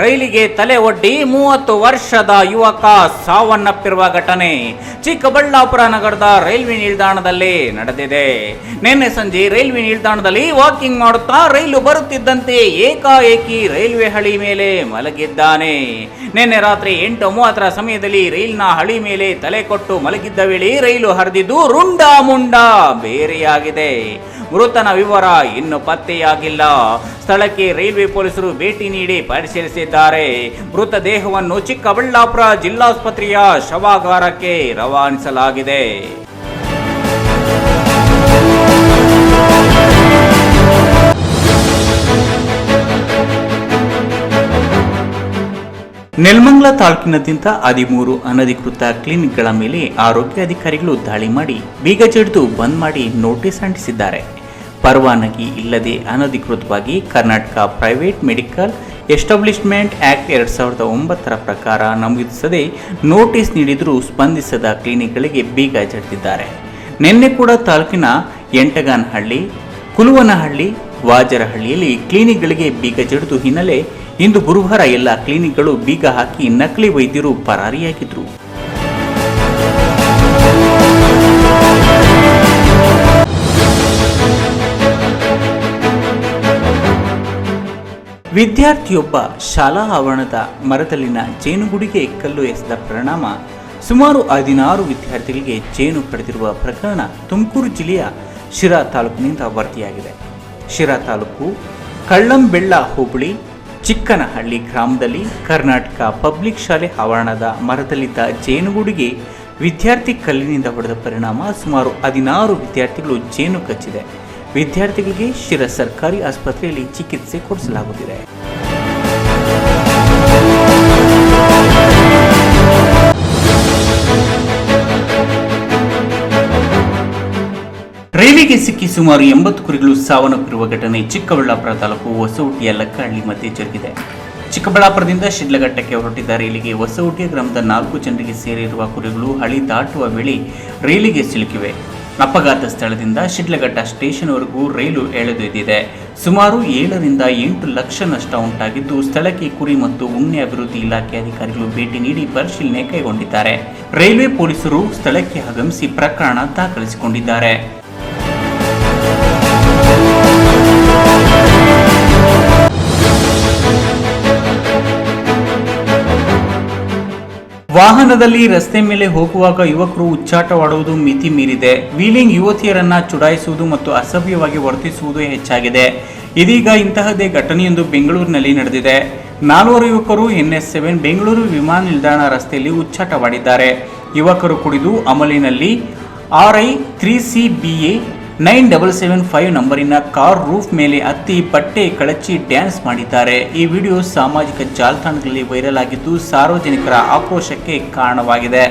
ರೈಲಿಗೆ ತಲೆ ಒಡ್ಡಿ ಮೂವತ್ತು ವರ್ಷದ ಯುವಕ ಸಾವನ್ನಪ್ಪಿರುವ ಘಟನೆ. ಚಿಕ್ಕಬಳ್ಳಾಪುರ ನಗರದ ರೈಲ್ವೆ ನಿಲ್ದಾಣದಲ್ಲಿ ನಡೆದಿದೆ. ನಿನ್ನೆ ಸಂಜೆ ರೈಲ್ವೆ ನಿಲ್ದಾಣದಲ್ಲಿ ವಾಕಿಂಗ್ ಮಾಡುತ್ತಾ ರೈಲು ಬರುತ್ತಿದ್ದಂತೆ ಏಕಾಏಕಿ ರೈಲ್ವೆ ಹಳಿ ಮೇಲೆ ಮಲಗಿದ್ದಾನೆ. ನಿನ್ನೆ ರಾತ್ರಿ ಎಂಟು ಮೂವತ್ತರ ಸಮಯದಲ್ಲಿ ರೈಲ್ನ ಹಳಿ ಮೇಲೆ ತಲೆ ಕೊಟ್ಟು ಮಲಗಿದ್ದ ವೇಳೆ ರೈಲು ಹರಿದಿದ್ದು ರುಂಡ ಮುಂಡ ಬೇರೆಯಾಗಿದೆ. ಮೃತನ ವಿವರ ಇನ್ನು ಪತ್ತೆಯಾಗಿಲ್ಲ. ಸ್ಥಳಕ್ಕೆ ರೈಲ್ವೆ ಪೊಲೀಸರು ಭೇಟಿ ನೀಡಿ ಪರಿಶೀಲಿಸಿದ್ದಾರೆ. ಮೃತದೇಹವನ್ನು ಚಿಕ್ಕಬಳ್ಳಾಪುರ ಜಿಲ್ಲಾಸ್ಪತ್ರೆಯ ಶವಾಗಾರಕ್ಕೆ ರವಾನಿಸಲಾಗಿದೆ. ನೆಲ್ಮಂಗ್ಲ ತಾಲೂಕಿನಾದ್ಯಂತ ಹದಿಮೂರು ಅನಧಿಕೃತ ಕ್ಲಿನಿಕ್ಗಳ ಮೇಲೆ ಆರೋಗ್ಯ ಅಧಿಕಾರಿಗಳು ದಾಳಿ ಮಾಡಿ ಬೀಗ ಜಡಿದು ಬಂದ್ ಮಾಡಿ ನೋಟಿಸ್ ಅಂಟಿಸಿದ್ದಾರೆ. ಪರವಾನಗಿ ಇಲ್ಲದೆ ಅನಧಿಕೃತವಾಗಿ Karnataka private medical establishment act ಎರಡು ಸಾವಿರದ ಒಂಬತ್ತರ ಪ್ರಕಾರ ನಮೂದಿಸದೆ ನೋಟಿಸ್ ನೀಡಿದರೂ ಸ್ಪಂದಿಸದ ಕ್ಲಿನಿಕ್ಗಳಿಗೆ ಬೀಗ ಜಡಿದಿದ್ದಾರೆ. ನಿನ್ನೆ ಕೂಡ ತಾಲೂಕಿನ ಎಂಟಗಾನಹಳ್ಳಿ, ಕುಲುವನಹಳ್ಳಿ, ವಾಜರಹಳ್ಳಿಯಲ್ಲಿ ಕ್ಲಿನಿಕ್ಗಳಿಗೆ ಬೀಗ ಜಡಿದು ಹಿನ್ನೆಲೆ ಇಂದು ಗುರುವಾರ ಎಲ್ಲ ಕ್ಲಿನಿಕ್ಗಳು ಬೀಗ ಹಾಕಿ ನಕಲಿ ವೈದ್ಯರು ಪರಾರಿಯಾಗಿದ್ರು. ವಿದ್ಯಾರ್ಥಿಯೊಬ್ಬ ಶಾಲಾ ಆವರಣದ ಮರದಲ್ಲಿನ ಜೇನುಗುಡಿಗೆ ಕಲ್ಲು ಎಸೆದ ಪರಿಣಾಮ ಸುಮಾರು ಹದಿನಾರು ವಿದ್ಯಾರ್ಥಿಗಳಿಗೆ ಜೇನು ಪಡೆದಿರುವ ಪ್ರಕರಣ ತುಮಕೂರು ಜಿಲ್ಲೆಯ ಶಿರಾ ತಾಲೂಕಿನಿಂದ ವರದಿಯಾಗಿದೆ. ಶಿರಾ ತಾಲೂಕು ಕಳ್ಳಂಬೆಳ್ಳ ಹೋಬಳಿ, ಚಿಕ್ಕನಹಳ್ಳಿ ಗ್ರಾಮದಲ್ಲಿ ಕರ್ನಾಟಕ ಪಬ್ಲಿಕ್ ಶಾಲೆ ಆವರಣದ ಮರದಲ್ಲಿದ್ದ ಜೇನುಗೂಡಿಗೆ ವಿದ್ಯಾರ್ಥಿ ಕಲ್ಲಿನಿಂದ ಹೊಡೆದ ಪರಿಣಾಮ ಸುಮಾರು ಹದಿನಾರು ವಿದ್ಯಾರ್ಥಿಗಳು ಜೇನು ಕಚ್ಚಿದೆ. ವಿದ್ಯಾರ್ಥಿಗಳಿಗೆ ಶಿರ ಸರ್ಕಾರಿ ಆಸ್ಪತ್ರೆಯಲ್ಲಿ ಚಿಕಿತ್ಸೆ ಕೊಡಿಸಲಾಗುತ್ತಿದೆ. ರೈಲಿಗೆ ಸಿಕ್ಕಿ ಸುಮಾರು ಎಂಬತ್ತು ಕುರಿಗಳು ಸಾವನ್ನಪ್ಪಿರುವ ಘಟನೆ ಚಿಕ್ಕಬಳ್ಳಾಪುರ ತಾಲೂಕು ಹೊಸಹುಟ್ಟಿಯ ಲಕ್ಕಹಳ್ಳಿ ಮಧ್ಯೆ ಜರುಗಿದೆ. ಚಿಕ್ಕಬಳ್ಳಾಪುರದಿಂದ ಶಿಡ್ಲಘಟ್ಟಕ್ಕೆ ಹೊರಟಿದ್ದ ರೈಲಿಗೆ ಹೊಸಹುಟ್ಟಿಯ ಗ್ರಾಮದ ನಾಲ್ಕು ಜನರಿಗೆ ಸೇರಿರುವ ಕುರಿಗಳು ಹಳಿ ದಾಟುವ ವೇಳೆ ರೈಲಿಗೆ ಸಿಲುಕಿವೆ. ಅಪಘಾತ ಸ್ಥಳದಿಂದ ಶಿಡ್ಲಘಟ್ಟ ಸ್ಟೇಷನ್ವರೆಗೂ ರೈಲು ಎಳೆದೊಯ್ದಿದೆ. ಸುಮಾರು ಏಳರಿಂದ ಎಂಟು ಲಕ್ಷ ನಷ್ಟ ಉಂಟಾಗಿದ್ದು, ಸ್ಥಳಕ್ಕೆ ಕುರಿ ಮತ್ತು ಉಣ್ಣೆ ಅಭಿವೃದ್ಧಿ ಇಲಾಖೆ ಅಧಿಕಾರಿಗಳು ಭೇಟಿ ನೀಡಿ ಪರಿಶೀಲನೆ ಕೈಗೊಂಡಿದ್ದಾರೆ. ರೈಲ್ವೆ ಪೊಲೀಸರು ಸ್ಥಳಕ್ಕೆ ಆಗಮಿಸಿ ಪ್ರಕರಣ ದಾಖಲಿಸಿಕೊಂಡಿದ್ದಾರೆ. ವಾಹನದಲ್ಲಿ ರಸ್ತೆ ಮೇಲೆ ಹೋಗುವಾಗ ಯುವಕರು ಉಚ್ಚಾಟವಾಡುವುದು ಮಿತಿ ಮೀರಿದೆ. ವೀಲಿಂಗ್ ಯುವತಿಯರನ್ನ ಚುಡಾಯಿಸುವುದು ಮತ್ತು ಅಸಭ್ಯವಾಗಿ ವರ್ತಿಸುವುದು ಹೆಚ್ಚಾಗಿದೆ. ಇದೀಗ ಇಂತಹದೇ ಘಟನೆಯೊಂದು ಬೆಂಗಳೂರಿನಲ್ಲಿ ನಡೆದಿದೆ. ನಾಲ್ವರು ಯುವಕರು ಎನ್ಎಸ್ ಸೆವೆನ್ ಬೆಂಗಳೂರು ವಿಮಾನ ನಿಲ್ದಾಣ ರಸ್ತೆಯಲ್ಲಿ ಉಚ್ಚಾಟವಾಡಿದ್ದಾರೆ. ಯುವಕರು ಕುಡಿದು ಅಮಲಿನಲ್ಲಿ R I three C B A nine double seven five ನಂಬರಿನ car roof ಮೇಲೆ ಹತ್ತಿ ಪಟ್ಟೆ ಕಳಚಿ ಡ್ಯಾನ್ಸ್ ಮಾಡಿದ್ದಾರೆ. ಈ ವಿಡಿಯೋ ಸಾಮಾಜಿಕ ಜಾಲತಾಣಗಳಲ್ಲಿ ವೈರಲ್ ಆಗಿದ್ದು ಸಾರ್ವಜನಿಕರ ಆಕ್ರೋಶಕ್ಕೆ ಕಾರಣವಾಗಿದೆ.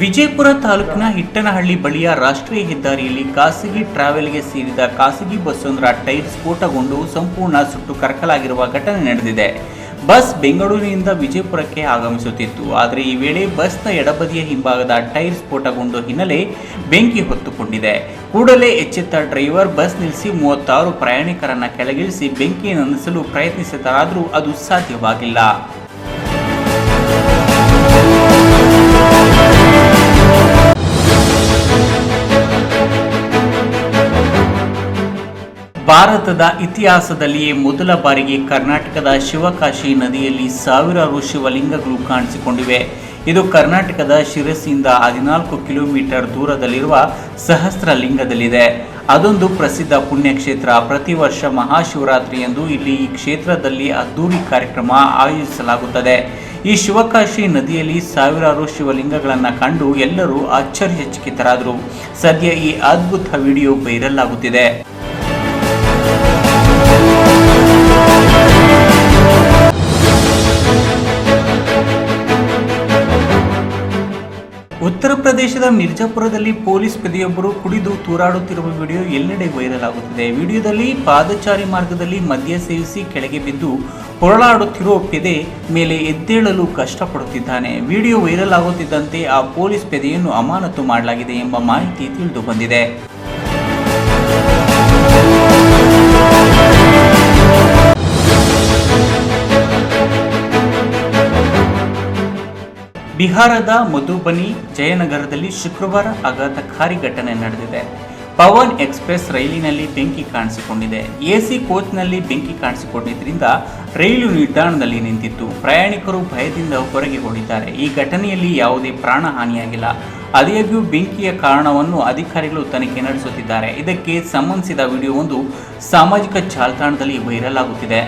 ವಿಜಯಪುರ ತಾಲೂಕಿನ ಹಿಟ್ಟನಹಳ್ಳಿ ಬಳಿಯ ರಾಷ್ಟ್ರೀಯ ಹೆದ್ದಾರಿಯಲ್ಲಿ ಖಾಸಗಿ ಟ್ರಾವೆಲ್ಗೆ ಸೇರಿದ ಖಾಸಗಿ ಬಸ್ಸೊಂದರ ಟೈರ್ ಸ್ಫೋಟಗೊಂಡು ಸಂಪೂರ್ಣ ಸುಟ್ಟು ಕರಕಲಾಗಿರುವ ಘಟನೆ ನಡೆದಿದೆ. ಬಸ್ ಬೆಂಗಳೂರಿನಿಂದ ವಿಜಯಪುರಕ್ಕೆ ಆಗಮಿಸುತ್ತಿತ್ತು. ಆದರೆ ಈ ವೇಳೆ ಬಸ್ನ ಎಡಬದಿಯ ಹಿಂಭಾಗದ ಟೈರ್ ಸ್ಫೋಟಗೊಂಡು ಹಿನ್ನೆಲೆ ಬೆಂಕಿ ಹೊತ್ತುಕೊಂಡಿದೆ. ಕೂಡಲೇ ಎಚ್ಚೆತ್ತ ಡ್ರೈವರ್ ಬಸ್ ನಿಲ್ಲಿಸಿ ಮೂವತ್ತಾರು ಪ್ರಯಾಣಿಕರನ್ನು ಕೆಳಗಿಳಿಸಿ ಬೆಂಕಿ ನಂದಿಸಲು ಪ್ರಯತ್ನಿಸಿದರಾದರೂ ಅದು ಸಾಧ್ಯವಾಗಿಲ್ಲ. ಭಾರತದ ಇತಿಹಾಸದಲ್ಲಿಯೇ ಮೊದಲ ಬಾರಿಗೆ ಕರ್ನಾಟಕದ ಶಿವಕಾಶಿ ನದಿಯಲ್ಲಿ ಸಾವಿರಾರು ಶಿವಲಿಂಗಗಳು ಕಾಣಿಸಿಕೊಂಡಿವೆ. ಇದು ಕರ್ನಾಟಕದ ಶಿರಸಿಯಿಂದ ಹದಿನಾಲ್ಕು ಕಿಲೋಮೀಟರ್ ದೂರದಲ್ಲಿರುವ ಸಹಸ್ರಲಿಂಗದಲ್ಲಿದೆ. ಅದೊಂದು ಪ್ರಸಿದ್ಧ ಪುಣ್ಯಕ್ಷೇತ್ರ. ಪ್ರತಿ ವರ್ಷ ಮಹಾಶಿವರಾತ್ರಿಯಂದು ಇಲ್ಲಿ ಈ ಕ್ಷೇತ್ರದಲ್ಲಿ ಅದ್ದೂರಿ ಕಾರ್ಯಕ್ರಮ ಆಯೋಜಿಸಲಾಗುತ್ತದೆ. ಈ ಶಿವಕಾಶಿ ನದಿಯಲ್ಲಿ ಸಾವಿರಾರು ಶಿವಲಿಂಗಗಳನ್ನು ಕಂಡು ಎಲ್ಲರೂ ಆಶ್ಚರ್ಯಚಕಿತರಾದರು. ಸದ್ಯ ಈ ಅದ್ಭುತ ವಿಡಿಯೋ ವೈರಲ್ ಆಗುತ್ತಿದೆ. ಪ್ರದೇಶದ ಮಿರ್ಜಾಪುರದಲ್ಲಿ ಪೊಲೀಸ್ ಪದಿಯೊಬ್ಬರು ಕುಡಿದು ತೂರಾಡುತ್ತಿರುವ ವಿಡಿಯೋ ಎಲ್ಲೆಡೆ ವೈರಲ್ ಆಗುತ್ತಿದೆ. ವಿಡಿಯೋದಲ್ಲಿ ಪಾದಚಾರಿ ಮಾರ್ಗದಲ್ಲಿ ಮದ್ಯ ಸೇವಿಸಿ ಕೆಳಗೆ ಬಿದ್ದು ಹೊರಳಾಡುತ್ತಿರುವ ಪೆದೆ ಮೇಲೆ ಎದ್ದೇಳಲು ಕಷ್ಟಪಡುತ್ತಿದ್ದಾನೆ. ವಿಡಿಯೋ ವೈರಲ್ ಆಗುತ್ತಿದ್ದಂತೆ ಆ ಪೊಲೀಸ್ ಪೆದೆಯನ್ನು ಅಮಾನತು ಮಾಡಲಾಗಿದೆ ಎಂಬ ಮಾಹಿತಿ ತಿಳಿದು ಬಂದಿದೆ. ಬಿಹಾರದ ಮಧುಬನಿ ಜಯನಗರದಲ್ಲಿ ಶುಕ್ರವಾರ ಆಘಾತಕಾರಿ ಘಟನೆ ನಡೆದಿದೆ. ಪವನ್ ಎಕ್ಸ್ಪ್ರೆಸ್ ರೈಲಿನಲ್ಲಿ ಬೆಂಕಿ ಕಾಣಿಸಿಕೊಂಡಿದೆ. ಎಸಿ ಕೋಚ್ನಲ್ಲಿ ಬೆಂಕಿ ಕಾಣಿಸಿಕೊಂಡಿದ್ದರಿಂದ ರೈಲು ನಿಲ್ದಾಣದಲ್ಲಿ ನಿಂತಿತ್ತು. ಪ್ರಯಾಣಿಕರು ಭಯದಿಂದ ಹೊರಗೆ ಓಡಿದ್ದಾರೆ ಈ ಘಟನೆಯಲ್ಲಿ ಯಾವುದೇ ಪ್ರಾಣ ಹಾನಿಯಾಗಿಲ್ಲ ಆದಾಗ್ಯೂ ಬೆಂಕಿಯ ಕಾರಣವನ್ನು ಅಧಿಕಾರಿಗಳು ತನಿಖೆ ನಡೆಸುತ್ತಿದ್ದಾರೆ. ಇದಕ್ಕೆ ಸಂಬಂಧಿಸಿದ ವಿಡಿಯೋವೊಂದು ಸಾಮಾಜಿಕ ಜಾಲತಾಣದಲ್ಲಿ ವೈರಲ್ ಆಗುತ್ತಿದೆ.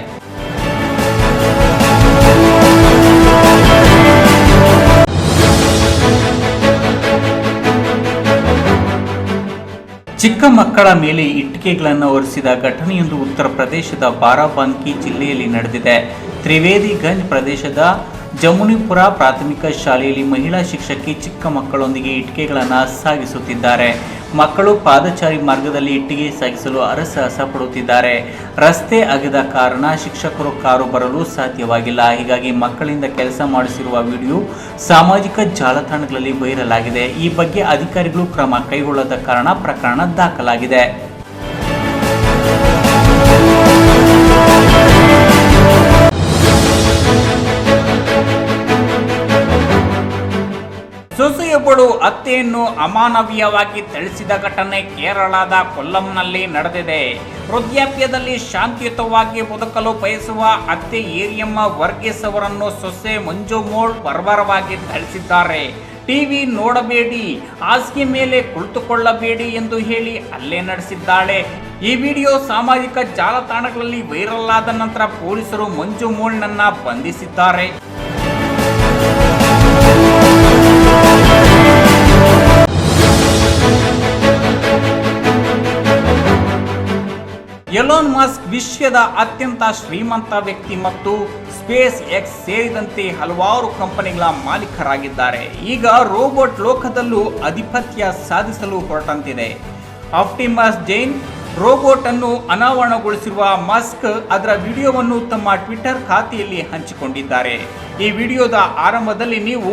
즉 ಮಕ್ಕಳ ಮೇಲೆ ಇಟ್ಟಿಗೆಗಳನ್ನು ಒರೆಸಿದ ಘಟನೆಯೊಂದು ಉತ್ತರ ಪ್ರದೇಶದ ಬಾರಾಬಾಂಕಿ ಜಿಲ್ಲೆಯಲ್ಲಿ ನಡೆದಿದೆ. ತ್ರಿವೇದಿಗಂಜ್ ಪ್ರದೇಶದ ಜಮುನಿಪುರ ಪ್ರಾಥಮಿಕ ಶಾಲೆಯಲ್ಲಿ ಮಹಿಳಾ ಶಿಕ್ಷಕಿ ಚಿಕ್ಕ ಮಕ್ಕಳೊಂದಿಗೆ ಇಟ್ಟಿಗೆಗಳನ್ನು ಸಾಗಿಸುತ್ತಿದ್ದಾರೆ. ಮಕ್ಕಳು ಪಾದಚಾರಿ ಮಾರ್ಗದಲ್ಲಿ ಇಟ್ಟಿಗೆ ಸಾಗಿಸಲು ಅರಸಹಸ ಪಡುತ್ತಿದ್ದಾರೆ ರಸ್ತೆ ಅಗೆದ ಕಾರಣ ಶಿಕ್ಷಕರು ಕಾರು ಬರಲು ಸಾಧ್ಯವಾಗಿಲ್ಲ. ಹೀಗಾಗಿ ಮಕ್ಕಳಿಂದ ಕೆಲಸ ಮಾಡಿಸಿರುವ ವಿಡಿಯೋ ಸಾಮಾಜಿಕ ಜಾಲತಾಣಗಳಲ್ಲಿ ವೈರಲ್ ಆಗಿದೆ. ಈ ಬಗ್ಗೆ ಅಧಿಕಾರಿಗಳು ಕ್ರಮ ಕೈಗೊಳ್ಳದ ಕಾರಣ ಪ್ರಕರಣ ದಾಖಲಾಗಿದೆ ಹಾಕಲಾಗಿದೆ ಸೊಸೆಯೊಬ್ಬಳು ಅತ್ತೆಯನ್ನು ಅಮಾನವೀಯವಾಗಿ ಥಳಿಸಿದ ಘಟನೆ ಕೇರಳದ ಕೊಲ್ಲಂನಲ್ಲಿ ನಡೆದಿದೆ. ವೃದ್ಧಾಪ್ಯದಲ್ಲಿ ಶಾಂತಿಯುತವಾಗಿ ಬದುಕಲು ಬಯಸುವ ಅತ್ತೆ ಏರಿಯಮ್ಮ ವರ್ಗೀಸ್ ಅವರನ್ನು ಸೊಸೆ ಮಂಜು ಮೋಳ್ ಬರ್ಬರವಾಗಿ ಥಳಿಸಿದ್ದಾರೆ. ಟಿವಿ ನೋಡಬೇಡಿ, ಹಾಸಿಗೆ ಮೇಲೆ ಕುಳಿತುಕೊಳ್ಳಬೇಡಿ ಎಂದು ಹೇಳಿ ಅಲ್ಲೇ ನಡೆಸಿದ್ದಾಳೆ. ಈ ವಿಡಿಯೋ ಸಾಮಾಜಿಕ ಜಾಲತಾಣಗಳಲ್ಲಿ ವೈರಲ್ ಆದ ನಂತರ ಪೊಲೀಸರು ಮಂಜು ಮೋಳ್ನನ್ನ ಬಂಧಿಸಿದ್ದಾರೆ. ವಿಶ್ವದ ಅತ್ಯಂತ ಶ್ರೀಮಂತ ವ್ಯಕ್ತಿ ಮತ್ತು ಸ್ಪೇಸ್ ಎಕ್ಸ್ ಸೇರಿದಂತೆ ಹಲವಾರು ಕಂಪನಿಗಳ ಮಾಲೀಕರಾಗಿದ್ದಾರೆ. ಈಗ ರೋಬೋಟ್ ಲೋಕದಲ್ಲೂ ಅಧಿಪತ್ಯ ಸಾಧಿಸಲು ಹೊರಟಂತಿದೆ. ಆಪ್ಟಿಮಸ್ ಜೈನ್ ರೋಬೋಟ್ ಅನ್ನು ಅನಾವರಣಗೊಳಿಸಿರುವ ಮಸ್ಕ್ ಅದರ ವಿಡಿಯೋವನ್ನು ತಮ್ಮ ಟ್ವಿಟರ್ ಖಾತೆಯಲ್ಲಿ ಹಂಚಿಕೊಂಡಿದ್ದಾರೆ. ಈ ವಿಡಿಯೋದ ಆರಂಭದಲ್ಲಿ ನೀವು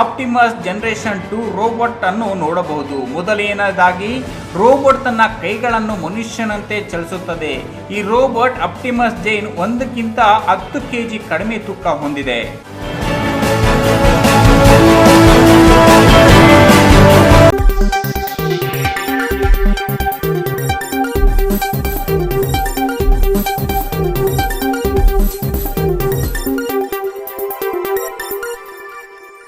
ಆಪ್ಟಿಮಸ್ ಜನರೇಷನ್ ಟು ರೋಬೋಟ್ ಅನ್ನು ನೋಡಬಹುದು. ಮೊದಲನೇದಾಗಿ ರೋಬೋಟ್ ತನ್ನ ಕೈಗಳನ್ನು ಮನುಷ್ಯನಂತೆ ಚಲಿಸುತ್ತದೆ. ಈ ರೋಬೋಟ್ ಆಪ್ಟಿಮಸ್ ಜೈನ್ ಒಂದಕ್ಕಿಂತ ಹತ್ತು ಕೆಜಿ ಕಡಿಮೆ ತೂಕ ಹೊಂದಿದೆ.